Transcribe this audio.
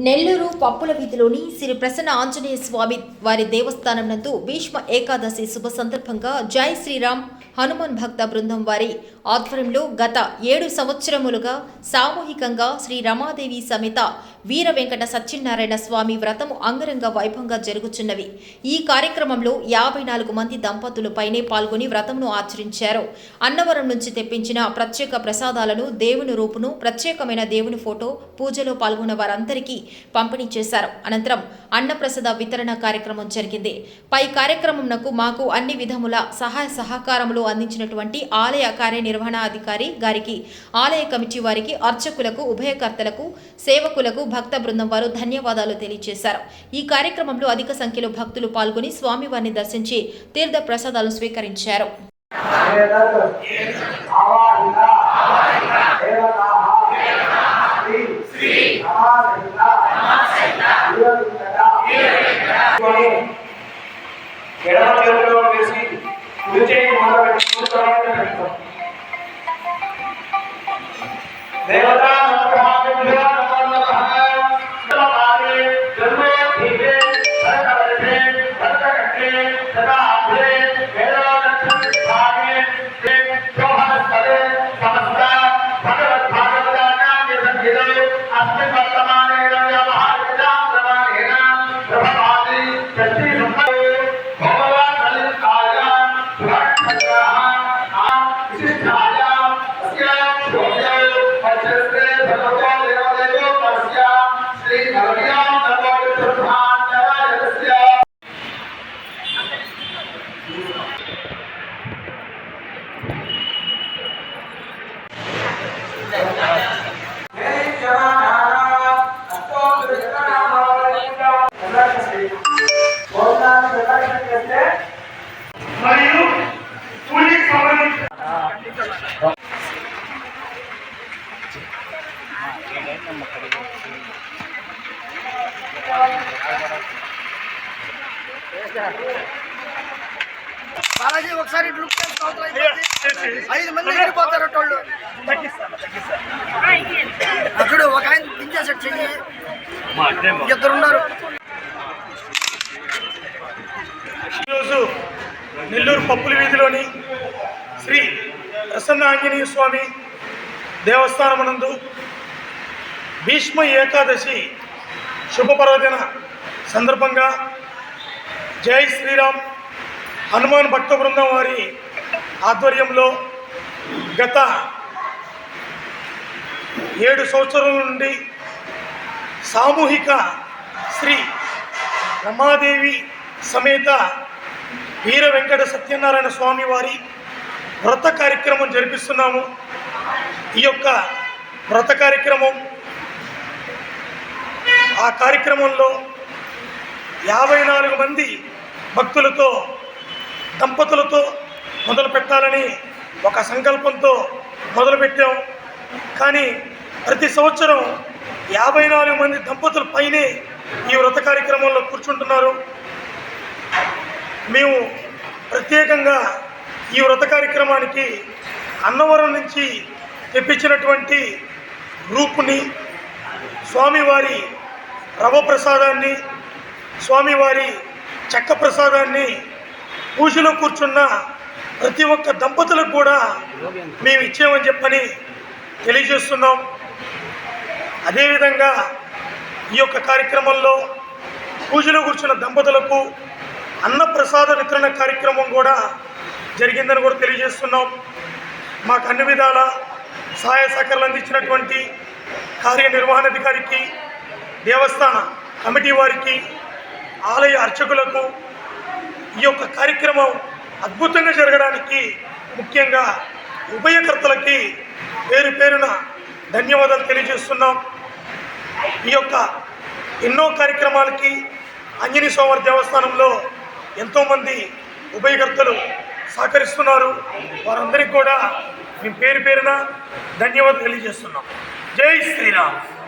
నెల్లూరు పప్పుల వీధిలోని శ్రీ ప్రసన్న ఆంజనేయ స్వామి వారి దేవస్థానం నందు భీష్మ ఏకాదశి శుభ సందర్భంగా జై శ్రీరామ్ హనుమాన్ భక్త బృందం వారి ఆధ్వర్యంలో గత ఏడు సంవత్సరములుగా సామూహికంగా శ్రీ రమాదేవి సమేత వీర వెంకట సత్యనారాయణ స్వామి వ్రతము అంగరంగ వైభవంగా జరుగుచున్నవి. ఈ కార్యక్రమంలో యాభై నాలుగు మంది దంపతులపైనే పాల్గొని వ్రతమును ఆచరించారు. అన్నవరం నుంచి తెప్పించిన ప్రత్యేక ప్రసాదాలను దేవుని రూపును ప్రత్యేకమైన దేవుని ఫోటో పూజలో పాల్గొన్న వారందరికీ పంపిణీ చేశారు. అనంతరం అన్నప్రసాద వితరణ కార్యక్రమం జరిగింది. పై కార్యక్రమంనకు మాకు అన్ని విధముల సహాయ సహకారములు అందించినటువంటి ఆలయ నిర్వహణాధికారి గారికి ఆలయ కమిటీ వారికి అర్చకులకు ఉభయకర్తలకు సేవకులకు భక్త బృందం వారు ధన్యవాదాలు తెలియజేశారు ఈ కార్యక్రమంలో అధిక సంఖ్యలో భక్తులు పాల్గొని స్వామివారిని దర్శించి తీర్థ ప్రసాదాలు స్వీకరించారు ఎడమ చేతిలో వేసి కుడి చేయి మొదలు పెట్టి పెడతాం దేవతా మరియు కూలికి సంబంధించిన బాలాజీ ఒకసారి లుక్. ఐదు మంది వెళ్ళిపోతారు వాళ్ళు చూడు ఒక ఆయన దించేసాడు చెయ్యి. ఇద్దరు ఉన్నారు. ఈరోజు నెల్లూరు పప్పుల వీధిలోని శ్రీ ప్రసన్న ఆంజనేయ స్వామి దేవస్థానమునందు భీష్మ ఏకాదశి శుభపర్వదిన సందర్భంగా జై శ్రీరామ్. హనుమాన్ భక్త బృందం వారి ఆధ్వర్యంలో గత ఏడు సంవత్సరాల నుండి సామూహిక శ్రీ రమాదేవి సమేత వీర వెంకట సత్యనారాయణ స్వామి వారి వ్రత కార్యక్రమం జరిపిస్తున్నాము. ఈ యొక్క వ్రత కార్యక్రమం ఆ కార్యక్రమంలో యాభై నాలుగు మంది భక్తులతో దంపతులతో మొదలు పెట్టాలని ఒక సంకల్పంతో మొదలుపెట్టాం కానీ ప్రతి సంవత్సరం యాభై నాలుగు మంది దంపతుల పైనే ఈ వ్రత కార్యక్రమంలో కూర్చుంటున్నారు. మేము ప్రత్యేకంగా ఈ వ్రత కార్యక్రమానికి అన్నవరం నుంచి తెప్పించినటువంటి రూపుని స్వామివారి రవ ప్రసాదాన్ని స్వామివారి చెక్క ప్రసాదాన్ని పూజలో కూర్చున్న ప్రతి ఒక్క దంపతులకు కూడా మేము ఇచ్చామని చెప్పని తెలియజేస్తున్నాం. అదేవిధంగా ఈ యొక్క కార్యక్రమంలో పూజలో కూర్చున్న దంపతులకు అన్నప్రసాద వితరణ కార్యక్రమం కూడా జరిగిందని కూడా తెలియజేస్తున్నాం. మాకు అన్ని విధాల సహాయ సహకారాలు అందించినటువంటి కార్యనిర్వహణాధికారికి దేవస్థాన కమిటీ వారికి ఆలయ అర్చకులకు ఈ యొక్క కార్యక్రమం అద్భుతంగా జరగడానికి ముఖ్యంగా ఉభయకర్తలకి పేరు పేరున ధన్యవాదాలు తెలియజేస్తున్నాం. ఈ యొక్క ఎన్నో కార్యక్రమాలకి అంజనీ స్వామి దేవస్థానంలో ఎంతోమంది ఉభయకర్తలు సహకరిస్తున్నారు. వారందరికీ కూడా మేము పేరు పేరున ధన్యవాదాలు తెలియజేస్తున్నాం. జై శ్రీరామ్.